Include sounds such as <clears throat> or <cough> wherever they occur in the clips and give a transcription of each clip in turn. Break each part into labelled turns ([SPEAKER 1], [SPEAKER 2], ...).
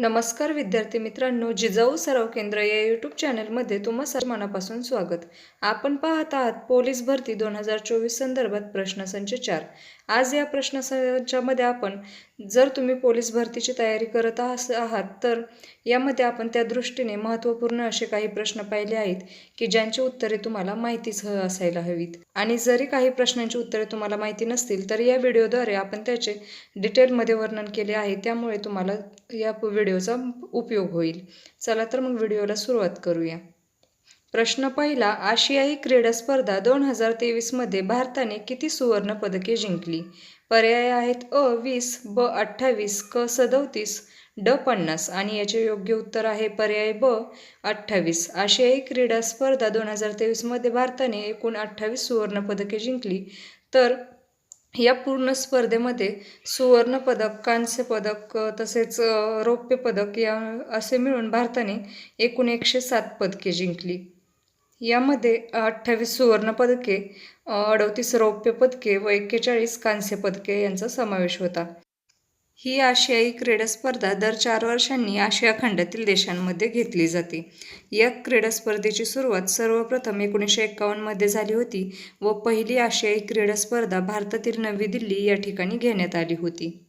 [SPEAKER 1] नमस्कार विद्यार्थी मित्रांनो जिजाऊ सराव केंद्र या यूट्यूब चॅनलमध्ये तुम्हा सर्व मनापासून स्वागत. आपण पाहत आहात पोलीस भरती दोन हजार चोवीस संदर्भात प्रश्नसंच चार. आज या प्रश्नसंचामध्ये आपण जर तुम्ही पोलीस भरतीची तयारी करत आहास- आहात तर यामध्ये आपण त्या दृष्टीने महत्त्वपूर्ण असे काही प्रश्न पाहिले आहेत की ज्यांची उत्तरे तुम्हाला माहितीच ह- असायला हवीत. आणि जरी काही प्रश्नांची उत्तरे तुम्हाला माहिती नसतील तर या व्हिडिओद्वारे आपण त्याचे डिटेलमध्ये वर्णन केले आहे. त्यामुळे तुम्हाला या व्हिडिओचा उपयोग होईल. चला तर मग व्हिडिओला सुरुवात करूया. प्रश्न पहिला आशियाई क्रीडा स्पर्धा दोन हजार तेवीसमध्ये भारताने किती सुवर्ण पदके जिंकली? पर्याय आहेत अ वीस ब अठ्ठावीस क सदोतीस ड पन्नास आणि याचे योग्य उत्तर आहे पर्याय ब अठ्ठावीस. आशियाई क्रीडा स्पर्धा दोन हजार तेवीसमध्ये भारताने एकूण अठ्ठावीस सुवर्ण पदके जिंकली. तर या पूर्ण स्पर्धेमध्ये सुवर्ण पदक कांस्य पदक तसेच रौप्य पदक या असे मिळून भारताने एकूण एकशे सात पदके जिंकली. यामध्ये अठ्ठावीस सुवर्ण पदके रौप्य पदके व एक्केचाळीस कांस्य पदके यांचा समावेश होता. ही आशियाई क्रीडा स्पर्धा दर चार वर्षांनी आशिया खंडातील देशांमध्ये घेतली जाते. या क्रीडा स्पर्धेची सुरुवात सर्वप्रथम एकोणीसशे एक्कावन्नमध्ये झाली होती व पहिली आशियाई क्रीडा स्पर्धा भारतातील नवी दिल्ली या ठिकाणी घेण्यात आली होती.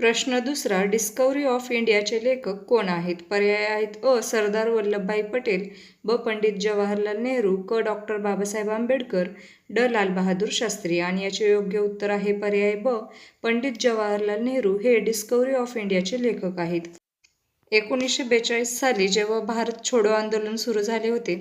[SPEAKER 1] प्रश्न दुसरा डिस्कवरी ऑफ इंडियाचे लेखक कोण आहेत? पर्याय आहेत अ सरदार वल्लभभाई पटेल ब पंडित जवाहरलाल नेहरू क डॉक्टर बाबासाहेब आंबेडकर ड लालबहादूर शास्त्री. आणि याचे योग्य उत्तर आहे पर्याय ब पंडित जवाहरलाल नेहरू हे डिस्कवरी ऑफ इंडियाचे लेखक आहेत. एकोणीसशे बेचाळीस साली जेव्हा भारत छोडो आंदोलन सुरू झाले होते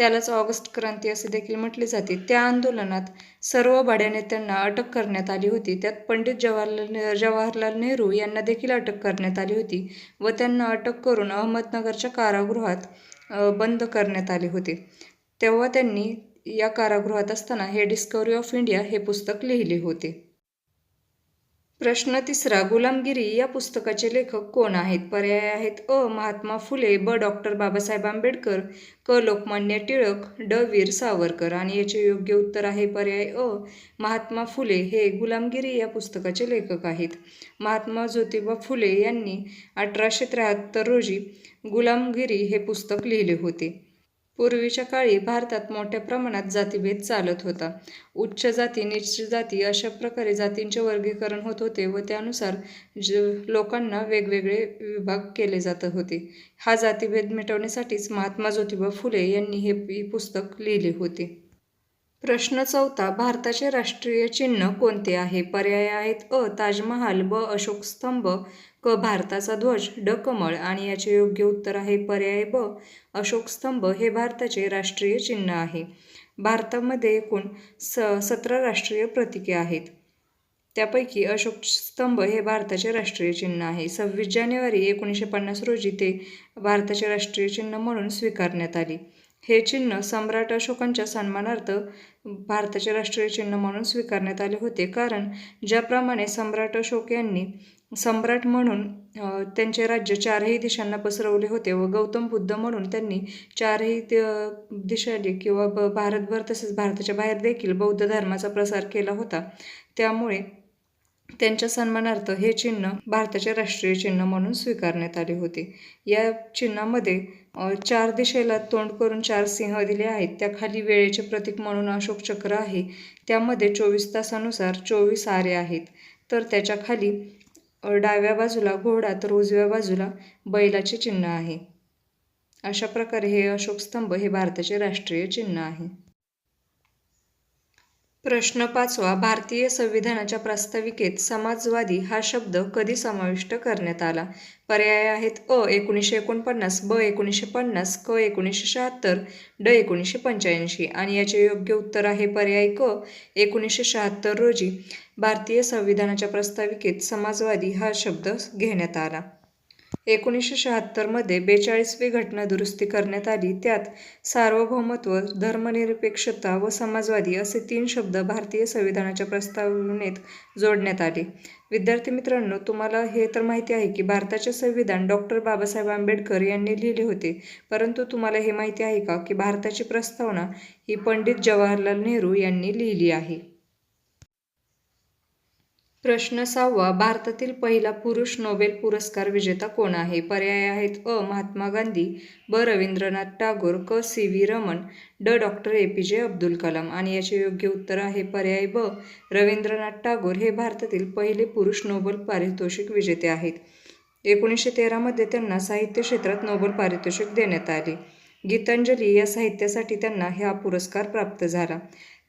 [SPEAKER 1] त्यालाच ऑगस्ट क्रांती असे देखील म्हटले जाते. त्या आंदोलनात सर्व बड्या नेत्यांना अटक करण्यात आली होती. त्यात पंडित जवाहरलाल जवाहरलाल नेहरू यांना देखील अटक करण्यात आली होती व त्यांना अटक करून अहमदनगरच्या कारागृहात बंद करण्यात आले होते. तेव्हा त्यांनी या कारागृहात असताना हे डिस्कवरी ऑफ इंडिया हे पुस्तक लिहिले होते. प्रश्न तिसरा गुलामगिरी या पुस्तकाचे लेखक कोण आहेत? पर्याय आहेत अ. महात्मा फुले ब. डॉक्टर बाबासाहेब आंबेडकर क. लोकमान्य टिळक ड. वीर सावरकर आणि याचे योग्य उत्तर आहे पर्याय अ. महात्मा फुले हे गुलामगिरी या पुस्तकाचे लेखक आहेत. महात्मा ज्योतिबा फुले यांनी अठराशे त्र्याहत्तर रोजी गुलामगिरी हे पुस्तक लिहिले होते. पूर्वीच्या काळी भारतात मोठ्या प्रमाणात जातीभेद चालत होता. उच्च जाती निश्चित जाती अशा प्रकारे जातींचे वर्गीकरण होत होते व त्यानुसार ज लोकांना वेगवेगळे विभाग केले जात होते. हा जातीभेद मिटवण्यासाठीच महात्मा ज्योतिबा फुले यांनी हे पुस्तक लिहिले होते. प्रश्न चौथा भारताचे राष्ट्रीय चिन्ह कोणते आहे? पर्याय आहेत अ ताजमहाल ब अशोक स्तंभ क भारताचा ध्वज ड कमळ आणि याचे योग्य उत्तर आहे पर्याय ब अशोक स्तंभ हे भारताचे राष्ट्रीय चिन्ह आहे. भारतामध्ये एकूण स सतरा राष्ट्रीय प्रतीके आहेत. त्यापैकी अशोक स्तंभ हे भारताचे राष्ट्रीय चिन्ह आहे. सव्वीस जानेवारी एकोणीसशे पन्नास रोजी ते भारताचे राष्ट्रीय चिन्ह म्हणून स्वीकारण्यात आली. हे चिन्ह सम्राट अशोकांच्या सन्मानार्थ भारताचे राष्ट्रीय चिन्ह म्हणून स्वीकारण्यात आले होते. कारण ज्याप्रमाणे सम्राट अशोक यांनी सम्राट म्हणून त्यांचे राज्य चारही दिशांना पसरवले होते व गौतम बुद्ध म्हणून त्यांनी चारही दिशाने किंवा ब भारतभर तसेच भारताच्या बाहेर देखील बौद्ध धर्माचा प्रसार केला होता. त्यामुळे त्यांच्या सन्मानार्थ हे चिन्ह भारताचे राष्ट्रीय चिन्ह म्हणून स्वीकारण्यात आले होते. या चिन्हामध्ये चार दिशेला तोंड करून चार सिंह दिले आहेत. त्याखाली वेळेचे प्रतीक म्हणून अशोक चक्र आहे. त्यामध्ये चोवीस तासानुसार चोवीस आरे आहेत. तर त्याच्याखाली डाव्या बाजूला घोडा तर उजव्या बाजूला बैलाचे चिन्ह आहे. अशा प्रकारे हे अशोक स्तंभ हे भारताचे राष्ट्रीय चिन्ह आहे. प्रश्न पाचवा भारतीय संविधानाच्या प्रास्ताविकेत समाजवादी हा शब्द कधी समाविष्ट करण्यात आला? पर्याय आहेत अ एकोणीसशे एकोणपन्नास ब एकोणीसशे पन्नास क एकोणीसशे शहात्तर ड एकोणीसशे पंच्याऐंशी. आणि याचे योग्य उत्तर आहे पर्याय क एकोणीसशे शहात्तर रोजी. भारतीय संविधानाच्या प्रस्ताविकेत समाजवादी हा शब्द घेण्यात आला. एकोणीसशे शहात्तरमध्ये बेचाळीसवी घटना दुरुस्ती करण्यात आली. त्यात सार्वभौमत्व धर्मनिरपेक्षता व समाजवादी असे तीन शब्द भारतीय संविधानाच्या प्रस्तावनेत जोडण्यात आले. विद्यार्थी मित्रांनो तुम्हाला हे तर माहिती आहे की भारताचे संविधान डॉक्टर बाबासाहेब आंबेडकर यांनी लिहिले होते. परंतु तुम्हाला हे माहिती आहे का की भारताची प्रस्तावना ही पंडित जवाहरलाल नेहरू यांनी लिहिली आहे? प्रश्न सहावा भारतातील पहिला पुरुष नोबेल पुरस्कार विजेता कोण आहे? पर्याय आहेत अ महात्मा गांधी ब रवींद्रनाथ टागोर क सी व्ही रमण ड डॉक्टर ए पी जे अब्दुल कलाम. आणि याचे योग्य उत्तर आहे पर्याय ब रवींद्रनाथ टागोर हे भारतातील पहिले पुरुष नोबेल पारितोषिक विजेते आहेत. एकोणीसशे तेरामध्ये त्यांना साहित्य क्षेत्रात नोबेल पारितोषिक देण्यात आले. गीतांजली या साहित्यासाठी त्यांना हा पुरस्कार प्राप्त झाला.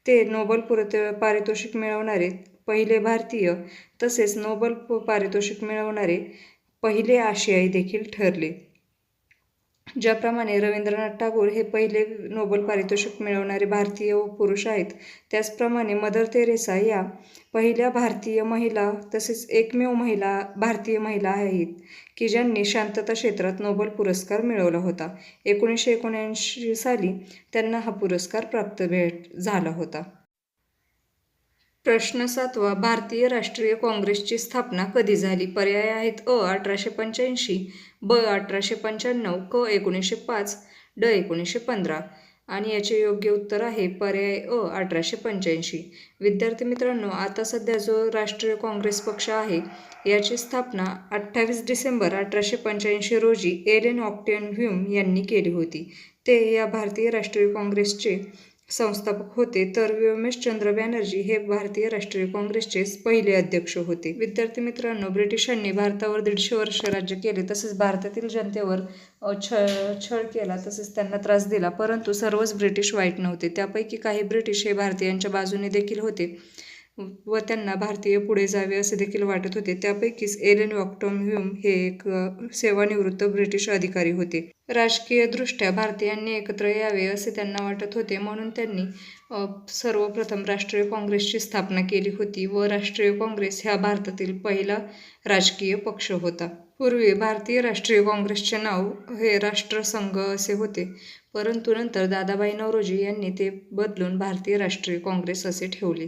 [SPEAKER 1] ते नोबेल पुर पारितोषिक मिळवणारे पहिले भारतीय तसेच नोबल पारितोषिक मिळवणारे पहिले आशियाई देखील ठरले. ज्याप्रमाणे रवींद्रनाथ टागोर हे पहिले नोबल पारितोषिक मिळवणारे भारतीय व पुरुष आहेत त्याचप्रमाणे मदर तेरेसा या पहिल्या भारतीय महिला तसेच एकमेव महिला भारतीय महिला आहेत की ज्यांनी शांतता क्षेत्रात नोबल पुरस्कार मिळवला होता. एकोणीसशे एकोणऐंशी साली त्यांना हा पुरस्कार प्राप्त भेट झाला होता. प्रश्न सातवा भारतीय राष्ट्रीय काँग्रेसची स्थापना कधी झाली? पर्याय आहेत अ अठराशे पंच्याऐंशी ब अठराशे पंच्याण्णव क एकोणीसशे पाच ड एकोणीसशे पंधरा. आणि याचे योग्य उत्तर आहे पर्याय अ अठराशे पंच्याऐंशी. विद्यार्थी मित्रांनो आता सध्या जो राष्ट्रीय काँग्रेस पक्ष आहे याची स्थापना अठ्ठावीस डिसेंबर अठराशे पंच्याऐंशी रोजी एलेन ऑक्टेन व्ह्यूम यांनी केली होती. ते या भारतीय राष्ट्रीय काँग्रेसचे संस्थापक होते तर व्योमेशचंद्र बॅनर्जी हे भारतीय राष्ट्रीय काँग्रेसचे पहिले अध्यक्ष होते. विद्यार्थी मित्रांनो ब्रिटिशांनी भारतावर दीडशे वर्ष राज्य केले तसेच भारतातील जनतेवर छळ छळ केला तसेच त्यांना त्रास दिला. परंतु सर्वच ब्रिटिश वाईट नव्हते. त्यापैकी काही ब्रिटिश हे भारतीयांच्या बाजूने देखील होते. व त्यांना भारतीय पुढे जावे असे देखील वाटत होते. त्यापैकीच एलेन वॉक्टॉम ह्यूम हे एक सेवानिवृत्त ब्रिटिश अधिकारी होते. राजकीयदृष्ट्या भारतीयांनी एकत्र यावे असे त्यांना वाटत होते. म्हणून त्यांनी सर्वप्रथम राष्ट्रीय काँग्रेसची स्थापना केली होती व राष्ट्रीय काँग्रेस ह्या भारतातील पहिला राजकीय पक्ष होता. पूर्वी भारतीय राष्ट्रीय काँग्रेसचे नाव हे राष्ट्रसंघ असे होते. परंतु नंतर दादाबाई नौरोजी यांनी ते बदलून भारतीय राष्ट्रीय काँग्रेस असे ठेवले.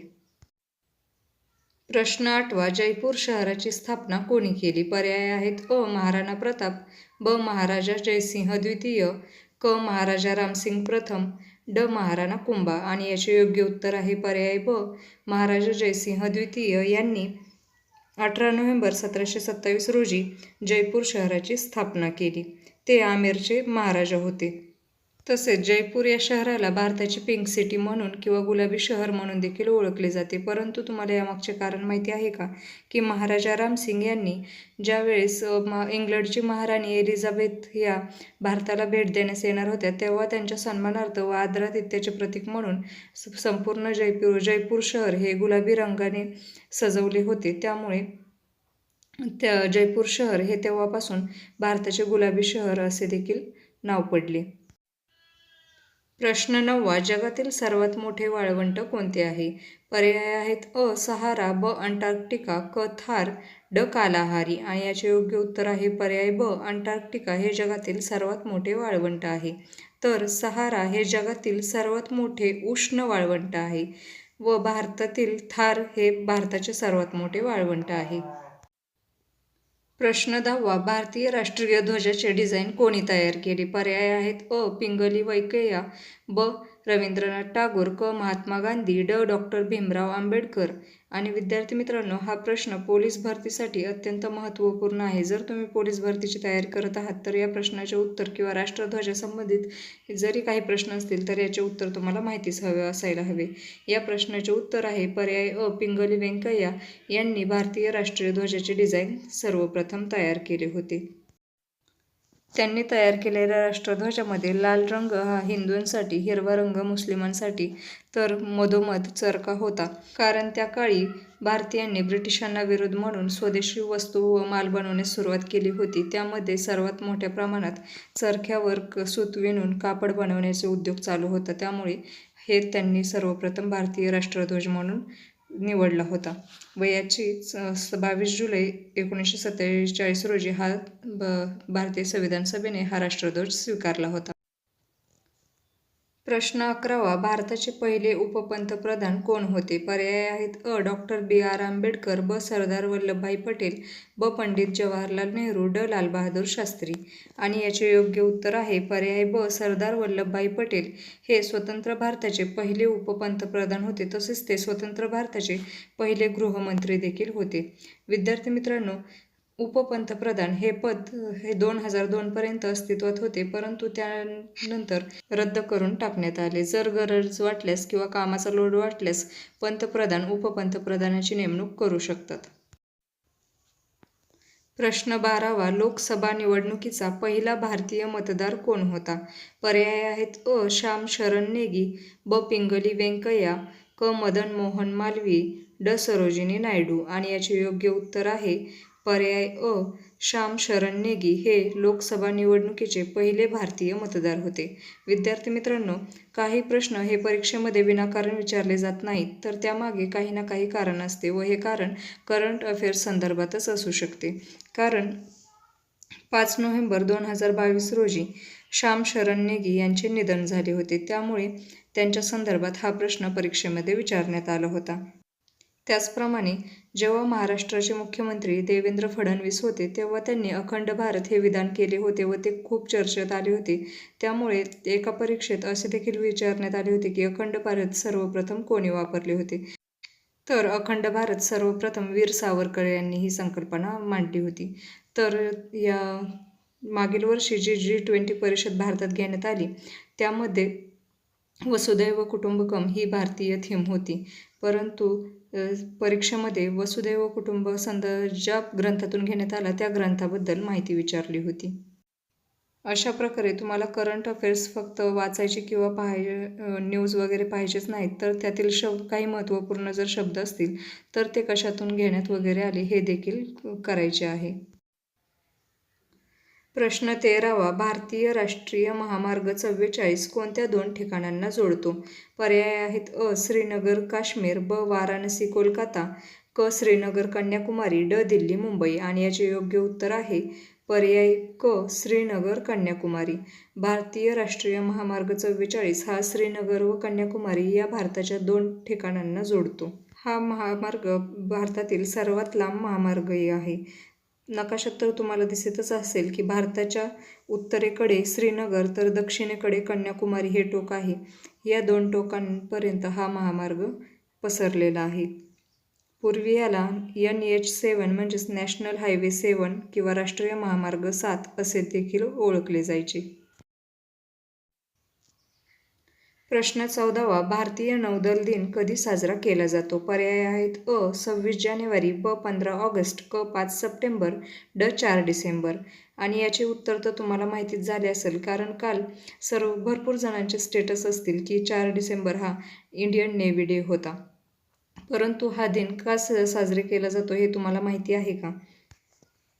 [SPEAKER 1] प्रश्न आठवा जयपूर शहराची स्थापना कोणी केली? पर्याय आहेत. अ. महाराणा प्रताप ब. महाराजा जयसिंह द्वितीय क. महाराजा रामसिंग प्रथम ड. महाराणा कुंभा. आणि याचे योग्य उत्तर आहे पर्याय ब. महाराजा जयसिंह द्वितीय यांनी अठरा नोव्हेंबर सतराशे सत्तावीस रोजी जयपूर शहराची स्थापना केली. ते आमेरचे महाराजा होते. तसेच जयपूर या शहराला भारताची पिंक सिटी म्हणून किंवा गुलाबी शहर म्हणून देखील ओळखले जाते. परंतु तुम्हाला यामागचे कारण माहिती आहे का? की महाराजा रामसिंग यांनी ज्यावेळेस मा इंग्लंडची महाराणी एलिझाबेथ या भारताला भेट देण्यास येणार होत्या तेव्हा त्यांच्या सन्मानार्थ व आदरातिथ्याचे प्रतीक म्हणून संपूर्ण जयपूर जयपूर शहर हे गुलाबी रंगाने सजवले होते. त्यामुळे त्या जयपूर शहर हे तेव्हापासून भारताचे गुलाबी शहर असे देखील नाव पडले. प्रश्न नववा जगातील सर्वात मोठे वाळवंट कोणते आहे? पर्याय आहेत अ सहारा ब अंटार्क्टिका क थार ड कालाहारी. आणि याचे योग्य उत्तर आहे पर्याय ब अंटार्क्टिका हे जगातील सर्वात मोठे वाळवंट आहे. तर सहारा हे जगातील सर्वात मोठे उष्ण वाळवंट आहे व भारतातील थार हे भारताचे सर्वात मोठे वाळवंट आहे. प्रश्न दहावा भारतीय राष्ट्रीय ध्वजाचे डिझाईन कोणी तयार केले? पर्याय आहेत अ. पिंगली वैकय्या. ब. रवींद्रनाथ टागोर क. महात्मा गांधी ड. डॉक्टर भीमराव आंबेडकर आणि विद्यार्थी मित्रांनो हा प्रश्न पोलीस भरतीसाठी अत्यंत महत्त्वपूर्ण आहे. जर तुम्ही पोलीस भरतीची तयारी करत आहात तर या प्रश्नाचे उत्तर किंवा राष्ट्रध्वजासंबंधित जरी काही प्रश्न असतील तर याचे उत्तर तुम्हाला माहितीच हवे असायला हवे. या प्रश्नाचे उत्तर आहे पर्याय अ. पिंगली व्यंकय्या यांनी भारतीय राष्ट्रीय ध्वजाचे डिझाईन सर्वप्रथम तयार केले होते. त्यांनी तयार केलेल्या राष्ट्रध्वजामध्ये लाल रंग हा हिंदूंसाठी हिरवा रंग मुस्लिमांसाठी तर मधोमध चरका होता. कारण त्या काळी भारतीयांनी ब्रिटिशांना विरोध म्हणून स्वदेशी वस्तू व माल बनवण्यास सुरुवात केली होती. त्यामध्ये सर्वात मोठ्या प्रमाणात चरख्यावर क सूत विणून कापड बनवण्याचे उद्योग चालू होता. त्यामुळे हे त्यांनी सर्वप्रथम भारतीय राष्ट्रध्वज म्हणून निवडला होता. व बावीस जुलै एकोणीसशे सत्तेचाळीस रोजी हा ब भारतीय संविधान सभेने हा राष्ट्रध्वज स्वीकारला होता. प्रश्न अकरावा भारताचे पहिले उपपंतप्रधान कोण होते? पर्याय आहेत अ डॉक्टर बी. आर. आंबेडकर ब. सरदार वल्लभभाई पटेल ब. पंडित जवाहरलाल नेहरू ड. लालबहादूर शास्त्री. आणि याचे योग्य उत्तर आहे पर्याय ब सरदार वल्लभभाई पटेल. हे स्वतंत्र भारताचे पहिले उपपंतप्रधान होते तसेच ते स्वतंत्र भारताचे पहिले गृहमंत्री देखील होते. विद्यार्थी मित्रांनो उपपंतप्रधान हे पद हे दोन हजार दोनपर्यंत अस्तित्वात होते परंतु त्यानंतर रद्द करून टाकण्यात आले. जर गरज वाटल्यास किंवा कामाचा लोड वाटल्यास पंतप्रधान उपपंतप्रधानाची नेमणूक करू शकतात. प्रश्न बारावा लोकसभा निवडणुकीचा पहिला भारतीय मतदार कोण होता? पर्याय आहेत अ. श्याम शरण नेगी ब. पिंगली व्यंकय्या क. मदन मोहन मालवी ड. सरोजिनी नायडू. आणि याचे योग्य उत्तर आहे पर्याय अ. श्याम शरण नेगी हे लोकसभा निवडणुकीचे पहिले भारतीय मतदार होते. विद्यार्थी मित्रांनो काही प्रश्न हे परीक्षेमध्ये विनाकारण विचारले जात नाहीत तर त्यामागे काही ना काही कारण असते व हे कारण करंट अफेअर्स संदर्भातच असू शकते. कारण पाच नोव्हेंबर दोन हजार बावीस रोजी श्याम शरण नेगी यांचे निधन झाले होते. त्यामुळे त्यांच्या संदर्भात हा प्रश्न परीक्षेमध्ये विचारण्यात आला होता. त्याचप्रमाणे जेव्हा महाराष्ट्राचे मुख्यमंत्री देवेंद्र फडणवीस होते तेव्हा त्यांनी अखंड भारत हे विधान केले होते व ते खूप चर्चेत आले होते. त्यामुळे एका परीक्षेत असे देखील विचारण्यात आले होते की अखंड भारत सर्वप्रथम कोणी वापरले होते? तर अखंड भारत सर्वप्रथम वीर सावरकर यांनी ही संकल्पना मांडली होती. तर या मागील वर्षी जी जी ट्वेंटी परिषद भारतात घेण्यात आली त्यामध्ये वसुदैव कुटुंबकम ही भारतीय थीम होती. परंतु परीक्षेमध्ये वसुदैव कुटुंब संद ज्या ग्रंथातून घेण्यात आला त्या ग्रंथाबद्दल माहिती विचारली होती. अशा प्रकारे तुम्हाला करंट अफेअर्स फक्त वाचायचे किंवा पाहाय न्यूज वगैरे पाहिजेच नाहीत तर त्यातील शब्द काही महत्त्वपूर्ण जर शब्द असतील तर ते कशातून घेण्यात वगैरे आले हे देखील करायचे आहे. प्रश्न तेरावा भारतीय राष्ट्रीय महामार्ग चव्वेचाळीस कोणत्या दोन ठिकाणांना जोडतो? पर्याय आहेत अ श्रीनगर काश्मीर ब वाराणसी कोलकाता क श्रीनगर कन्याकुमारी ड दिल्ली मुंबई आणि याचे योग्य उत्तर आहे पर्याय क श्रीनगर कन्याकुमारी. भारतीय राष्ट्रीय महामार्ग चव्वेचाळीस हा श्रीनगर व कन्याकुमारी या भारताच्या दोन ठिकाणांना जोडतो. हा महामार्ग भारतातील सर्वात लांब महामार्गही आहे. नकाशात तर तुम्हाला दिसतच असेल की भारताच्या उत्तरेकडे श्रीनगर तर दक्षिणेकडे कन्याकुमारी हे टोक आहे. या दोन टोकांपर्यंत हा महामार्ग पसरलेला आहे. पूर्वी याला एन एच सेवन म्हणजेच नॅशनल हायवे सेवन किंवा राष्ट्रीय महामार्ग सात असे देखील ओळखले जायचे. प्रश्न चौदावा भारतीय नौदल दिन कधी साजरा केला जातो? पर्याय आहेत अ सव्वीस जानेवारी ब पंधरा ऑगस्ट क पाच सप्टेंबर ड चार डिसेंबर. आणि याचे उत्तर तर तुम्हाला माहितीच झाले असेल कारण काल सर्व भरपूर जणांचे स्टेटस असतील की चार डिसेंबर हा इंडियन नेव्ही डे होता. परंतु हा दिन का साजरे केला जातो हे तुम्हाला माहिती आहे का?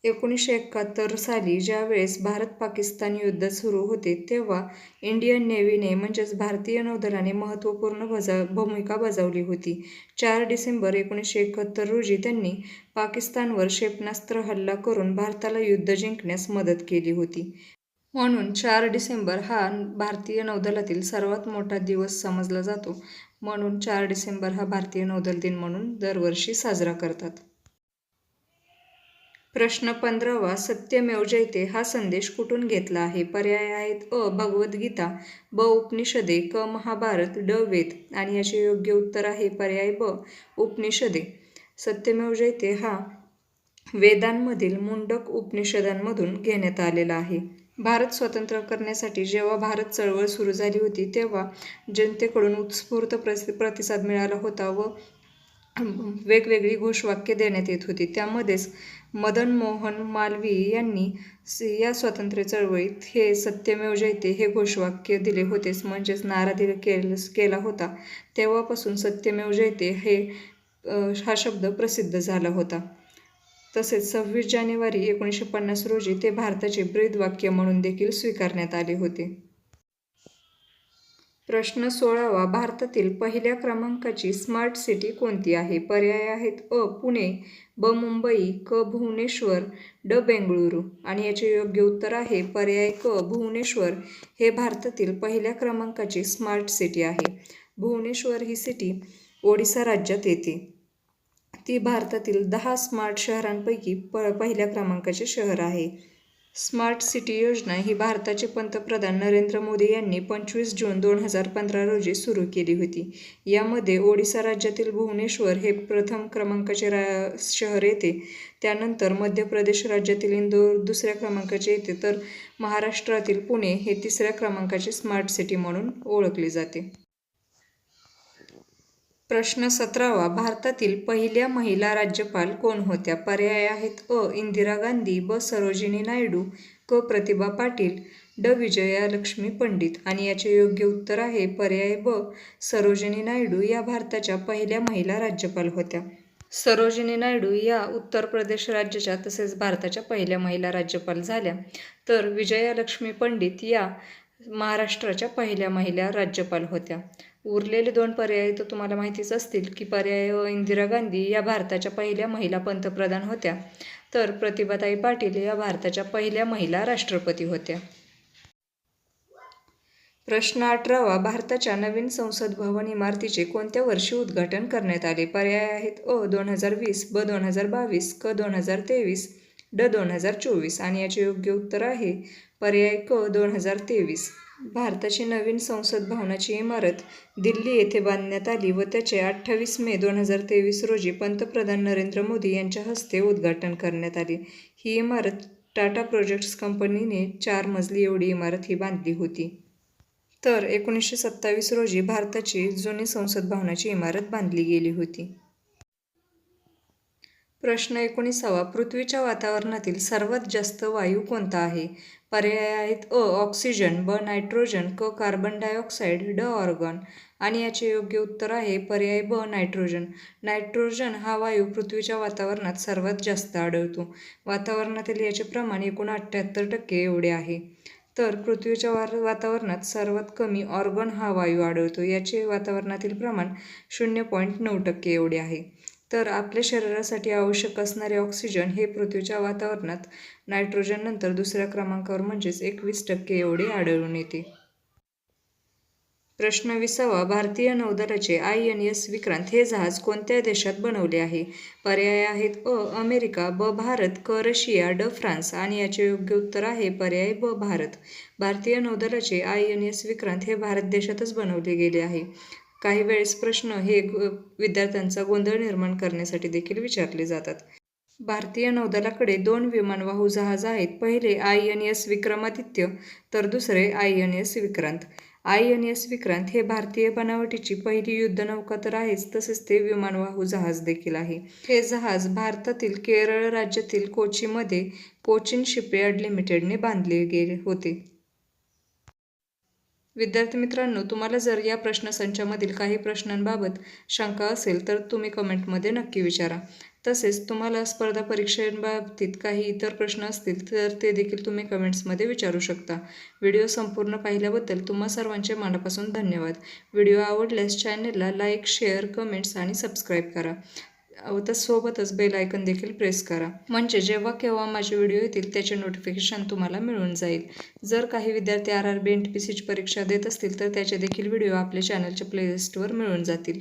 [SPEAKER 1] एकोणीसशे एकाहत्तर साली ज्यावेळेस भारत पाकिस्तान युद्ध सुरू होते तेव्हा इंडियन नेव्हीने म्हणजेच भारतीय नौदलाने महत्त्वपूर्ण बजा भूमिका बजावली होती. चार डिसेंबर एकोणीसशे एकाहत्तर रोजी त्यांनी पाकिस्तानवर क्षेपणास्त्र हल्ला करून भारताला युद्ध जिंकण्यास मदत केली होती. म्हणून चार डिसेंबर हा भारतीय नौदलातील सर्वात मोठा दिवस समजला जातो. म्हणून चार डिसेंबर हा भारतीय नौदल दिन म्हणून दरवर्षी साजरा करतात. प्रश्न पंधरावा सत्यमेव जयते हा संदेश कुठून घेतला आहे? पर्याय आहेत अ भगवद्गीता ब उपनिषदे क महाभारत ड वेद आणि याचे योग्य उत्तर आहे पर्याय ब उपनिषदे. सत्यमेव जयते हा वेदांमधील मुंडक उपनिषदांमधून घेण्यात आलेला आहे. भारत स्वतंत्र करण्यासाठी जेव्हा भारत चळवळ सुरू झाली होती तेव्हा जनतेकडून उत्स्फूर्त प्रस प्रतिसाद मिळाला होता व <clears throat> वेगवेगळी घोषवाक्य देण्यात येत होती. त्यामध्येच मदन मोहन मालवीय यांनी या स्वातंत्र्य चळवळीत हे सत्यमेव जयते हे घोषवाक्य दिले होतेच. म्हणजेच नारा दिला केल केला होता. तेव्हापासून सत्यमेव जयते हे हा शब्द प्रसिद्ध झाला होता. तसेच सव्वीस जानेवारी एकोणीसशे पन्नास रोजी ते भारताचे ब्रीदवाक्य म्हणून देखील स्वीकारण्यात आले होते. प्रश्न सोळावा. भारतातील पहिल्या क्रमांकाची स्मार्ट सिटी कोणती आहे? पर्याय आहेत अ पुणे ब मुंबई क भुवनेश्वर ड बेंगळुरू. आणि याचे योग्य उत्तर आहे पर्याय क भुवनेश्वर. हे भारतातील पहिल्या क्रमांकाची स्मार्ट सिटी आहे. भुवनेश्वर ही सिटी ओडिसा राज्यात येते. ती भारतातील दहा स्मार्ट शहरांपैकी प पहिल्या क्रमांकाचे शहर आहे. स्मार्ट सिटी योजना ही भारताचे पंतप्रधान नरेंद्र मोदी यांनी पंचवीस जून दोन हजार पंधरा रोजी सुरू केली होती. यामध्ये ओडिसा राज्यातील भुवनेश्वर हे प्रथम क्रमांकाचे रा शहर येते. त्यानंतर मध्य प्रदेश राज्यातील इंदोर दुसऱ्या क्रमांकाचे येते. तर महाराष्ट्रातील पुणे हे तिसऱ्या क्रमांकाचे स्मार्ट सिटी म्हणून ओळखले जाते. प्रश्न सतरावा. भारतातील पहिल्या महिला राज्यपाल कोण होत्या? पर्याय आहेत अ. इंदिरा गांधी ब. सरोजिनी नायडू क. प्रतिभा पाटील ड. विजया लक्ष्मी पंडित आणि याचे योग्य उत्तर आहे पर्याय ब. सरोजिनी नायडू या भारताच्या पहिल्या महिला राज्यपाल होत्या. सरोजिनी नायडू या उत्तर प्रदेश राज्याच्या तसेच भारताच्या पहिल्या महिला राज्यपाल झाल्या. तर विजयालक्ष्मी पंडित या महाराष्ट्राच्या पहिल्या महिला राज्यपाल होत्या. उरलेले दोन पर्याय तर तुम्हाला माहितीच असतील की पर्याय इंदिरा गांधी या भारताच्या पहिल्या महिला पंतप्रधान होत्या. तर प्रतिभाताई पाटील या भारताच्या पहिल्या महिला राष्ट्रपती होत्या. प्रश्न अठरावा भारताच्या नवीन संसद भवन इमारतीचे कोणत्या वर्षी उद्घाटन करण्यात आले? पर्याय आहेत अ दोन हजार वीस ब दोन हजार बावीस क दोन हजार तेवीस ड दोन हजार चोवीस आणि याचे योग्य उत्तर आहे. पर्याय क दोन हजार तेवीस. भारताची नवीन संसद भवनाची इमारत दिल्ली येथे बांधण्यात आली व त्याचे अठ्ठावीस मे दोन हजार तेवीस रोजी पंतप्रधान नरेंद्र मोदी यांच्या हस्ते उद्घाटन करण्यात आले. ही इमारत टाटा प्रोजेक्ट्स कंपनीने चार मजली एवढी इमारत ही बांधली होती. तर एकोणीसशे सत्तावीस रोजी भारताची जुनी संसद भवनाची इमारत बांधली गेली होती. प्रश्न एकोणीसावा. पृथ्वीच्या वातावरणातील सर्वात जास्त वायू कोणता आहे? पर्याय आहेत अ ऑक्सिजन ब नायट्रोजन क कार्बन डायऑक्साईड ड ऑर्गॉन. आणि याचे योग्य उत्तर आहे पर्याय ब नायट्रोजन. नायट्रोजन हा वायू पृथ्वीच्या वातावरणात सर्वात जास्त आढळतो. वातावरणातील याचे प्रमाण एकूण अठ्ठ्याहत्तर टक्के एवढे आहे. तर पृथ्वीच्या वार वातावरणात सर्वात कमी ऑर्गन हा वायू आढळतो. याचे वातावरणातील प्रमाण शून्य पॉईंट नऊ टक्के एवढे आहे. तर आपल्या शरीरासाठी आवश्यक असणारे ऑक्सिजन हे पृथ्वीच्या वातावरणात नायट्रोजननंतर दुसऱ्या क्रमांकावर म्हणजेच एकवीस टक्के एवढे आढळून येते. प्रश्न विसावा. भारतीय नौदलाचे आय एन एस विक्रांत हे जहाज कोणत्या देशात बनवले आहे? पर्याय आहेत अ अमेरिका ब भारत क रशिया ड फ्रान्स आणि याचे योग्य उत्तर आहे पर्याय ब भारत. भारतीय नौदलाचे आय एन एस विक्रांत हे भारत देशातच बनवले गेले आहे. काही वेळेस प्रश्न हे विद्यार्थ्यांचा गोंधळ निर्माण करण्यासाठी देखील विचारले जातात. भारतीय नौदलाकडे दोन विमानवाहू जहाज आहेत. पहिले आय एन एस विक्रमादित्य तर दुसरे I N S Vikrant. I N S Vikrant हे भारतीय बनावटीची पहिली युद्धनौका तर आहेच तसेच ते विमानवाहू जहाज देखील आहे. हे जहाज भारतातील केरळ राज्यातील कोचीमध्ये कोचिन शिपयार्ड लिमिटेडने बांधले गेले होते. विद्यार्थी मित्रांनो तुम्हाला जर या प्रश्नसंचामधील काही प्रश्नांबाबत शंका असेल तर तुम्ही कमेंटमध्ये नक्की विचारा. तसेच तुम्हाला स्पर्धा परीक्षेबाबतीत काही इतर प्रश्न असतील तर ते देखील तुम्ही कमेंट्समध्ये विचारू शकता. व्हिडिओ संपूर्ण पाहिल्याबद्दल तुम्हा सर्वांचे मनापासून धन्यवाद. व्हिडिओ आवडल्यास चॅनलला लाईक शेअर कमेंट्स आणि सबस्क्राईब करा. सोबतच बेल आयकन देखील प्रेस करा. म्हणजे जेव्हा केव्हा माझे व्हिडिओ येतील त्याचे नोटिफिकेशन तुम्हाला मिळून जाईल. जर काही विद्यार्थी R R B N T P सीची परीक्षा देत असतील तर त्याचे देखील व्हिडिओ आपल्या चॅनलच्या प्लेलिस्टवर मिळून जातील.